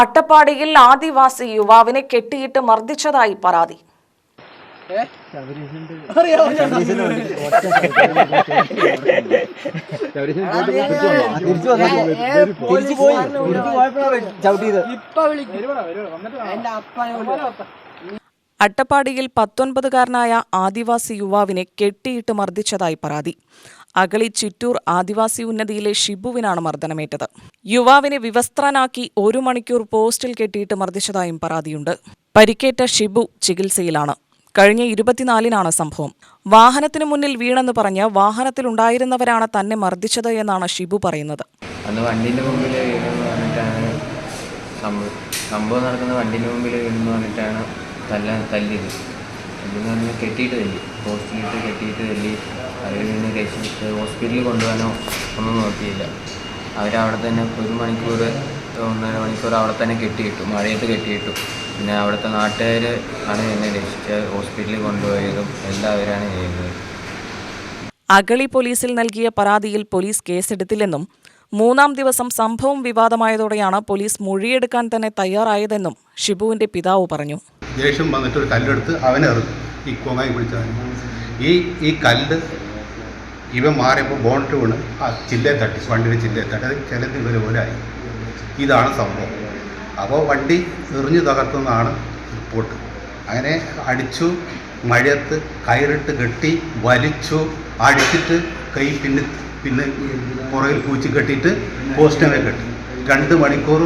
അട്ടപ്പാടിയിൽ ആദിവാസി യുവാവിനെ കെട്ടിയിട്ട് മർദ്ദിച്ചതായി പരാതി. ഇപ്പൊ ചവിട്ടിയത് അട്ടപ്പാടിയിൽ പത്തൊൻപതുകാരനായ ആദിവാസി യുവാവിനെ കെട്ടിയിട്ട് മർദ്ദിച്ചതായി പരാതി. അഗളി ചിറ്റൂർ ആദിവാസി ഉന്നതിയിലെ ഷിബുവിനാണ് മർദ്ദനമേറ്റത്. യുവാവിനെ വിവസ്ത്രനാക്കി ഒരു മണിക്കൂർ പോസ്റ്റിൽ കെട്ടിയിട്ട് മർദ്ദിച്ചതായും പരാതിയുണ്ട്. പരിക്കേറ്റ ഷിബു ചികിത്സയിലാണ്. കഴിഞ്ഞ ഇരുപത്തിനാലിനാണ് സംഭവം. വാഹനത്തിന് മുന്നിൽ വീണെന്ന് പറഞ്ഞ് വാഹനത്തിലുണ്ടായിരുന്നവരാണ് തന്നെ മർദ്ദിച്ചത് എന്നാണ് ഷിബു പറയുന്നത്. അന്ന് വണ്ടിന്റെ സംഭവം നടക്കുന്ന വണ്ടിന്റെ മുമ്പിൽ വീണെന്ന് പറഞ്ഞിട്ടാണ് തല്ല തല്ലിയത്. എന്ന് പറഞ്ഞാൽ കെട്ടിയിട്ട് തല്ലി. ഹോസ്പിറ്റലിട്ട് കെട്ടിയിട്ട് തല്ലി. അവരിൽ നിന്ന് രക്ഷിച്ച് ഹോസ്പിറ്റലിൽ കൊണ്ടുപോകാനോ ഒന്നും നോക്കിയില്ല. അവരവിടെ തന്നെ ഒരു മണിക്കൂർ ഒന്നര മണിക്കൂർ അവിടെ തന്നെ കെട്ടിയിട്ടു മഴയത്ത് കെട്ടിയിട്ടു പിന്നെ അവിടുത്തെ നാട്ടുകാർ ആണ് എന്നെ രക്ഷിച്ച് ഹോസ്പിറ്റലിൽ കൊണ്ടുപോയതും എല്ലാവരാണ് ചെയ്യുന്നത്. അഗളി പോലീസിൽ നൽകിയ പരാതിയിൽ പോലീസ് കേസെടുത്തില്ലെന്നും മൂന്നാം ദിവസം സംഭവം വിവാദമായതോടെയാണ് പോലീസ് മൊഴിയെടുക്കാൻ തന്നെ തയ്യാറായതെന്നും ഷിബുവിന്റെ പിതാവ് പറഞ്ഞു. ദേഷ്യം വന്നിട്ട് ഒരു കല്ലെടുത്ത് അവനെ എറിഞ്ഞു. ഈ കൊങ്ങായി പിടിച്ചവൻ ഈ ഈ കല്ല് ഇവൻ മാറിയപ്പോൾ ബോണിട്ട് വീണ് ആ ചില്ലയെ തട്ടി വണ്ടിയുടെ ചില്ലയെ തട്ടി. അത് ചിലത് ഇവർ പോലായി ഇതാണ് സംഭവം. അപ്പോൾ വണ്ടി എറിഞ്ഞു തകർത്തുന്നതാണ് റിപ്പോർട്ട്. അങ്ങനെ അടിച്ചു മഴയത്ത് കയറിട്ട് കെട്ടി വലിച്ചു അടിച്ചിട്ട് കൈ പിന്നെ പിന്നെ പുറകിൽ പൂച്ചി കെട്ടിയിട്ട് പോസ്റ്റിനെ കെട്ടി. രണ്ട് മണിക്കൂർ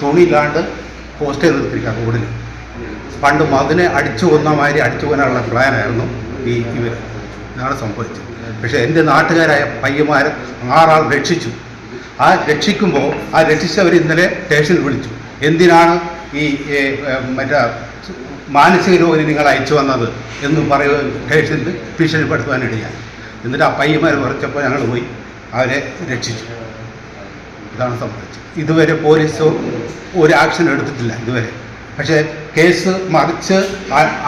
തുണിയില്ലാണ്ട് പോസ്റ്റേ നിർത്തിയിരിക്കുക റോഡിൽ പണ്ട് മതിനെ അടിച്ചു കൊന്ന മാതിരി അടിച്ചു കൊന്നാനുള്ള പ്ലാനായിരുന്നു ഈ ഇവർ ഇതാണ് സംഭവിച്ചത്. പക്ഷേ എന്റെ നാട്ടുകാരായ പയ്യന്മാർ ആറാൾ രക്ഷിച്ചു. ആ രക്ഷിക്കുമ്പോൾ ആ രക്ഷിച്ചവർ ഇന്നലെ സ്റ്റേഷനിൽ വിളിച്ചു. എന്തിനാണ് ഈ മറ്റേ മാനസിക രോഗി നിങ്ങൾ അയച്ചു വന്നത് എന്ന് പറയുക സ്റ്റേഷനിൽ ഭീഷണിപ്പെടുത്തുവാനിടയാണ് എന്നിട്ട് ആ പയ്യന്മാർ കുറച്ചപ്പോൾ ഞങ്ങൾ പോയി അവരെ രക്ഷിച്ചു. ഇതാണ് സംഭവിച്ചത്. ഇതുവരെ പോലീസ് ഒരു ആക്ഷൻ എടുത്തിട്ടില്ല ഇതുവരെ. പക്ഷേ കേസ് മറിച്ച്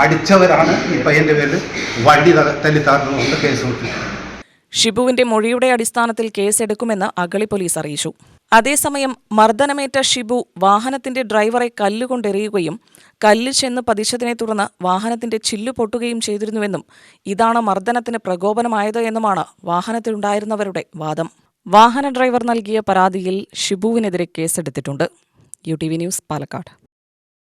അടിച്ചവരാണ് ഈ പയ്യന്റെ പേരിൽ വണ്ടി തല്ലി താർന്നുകൊണ്ട് കേസ് കൊടുത്തു ഷിബുവിന്റെ മൊഴിയുടെ അടിസ്ഥാനത്തിൽ കേസെടുക്കുമെന്ന് അഗളി പോലീസ് അറിയിച്ചു. അതേസമയം മർദ്ദനമേറ്റ ഷിബു വാഹനത്തിന്റെ ഡ്രൈവറെ കല്ലുകൊണ്ടെറിയുകയും കല്ല് ചെന്ന് പതിച്ചതിനെ തുടർന്ന് വാഹനത്തിന്റെ ചില്ലു പൊട്ടുകയും ചെയ്തിരുന്നുവെന്നും ഇതാണ് മർദ്ദനത്തിന് പ്രകോപനമായത് എന്നുമാണ് വാഹനത്തിലുണ്ടായിരുന്നവരുടെ വാദം. വാഹന ഡ്രൈവർ നൽകിയ പരാതിയിൽ ഷിബുവിനെതിരെ കേസെടുത്തിട്ടുണ്ട്. U T V news Palakkad.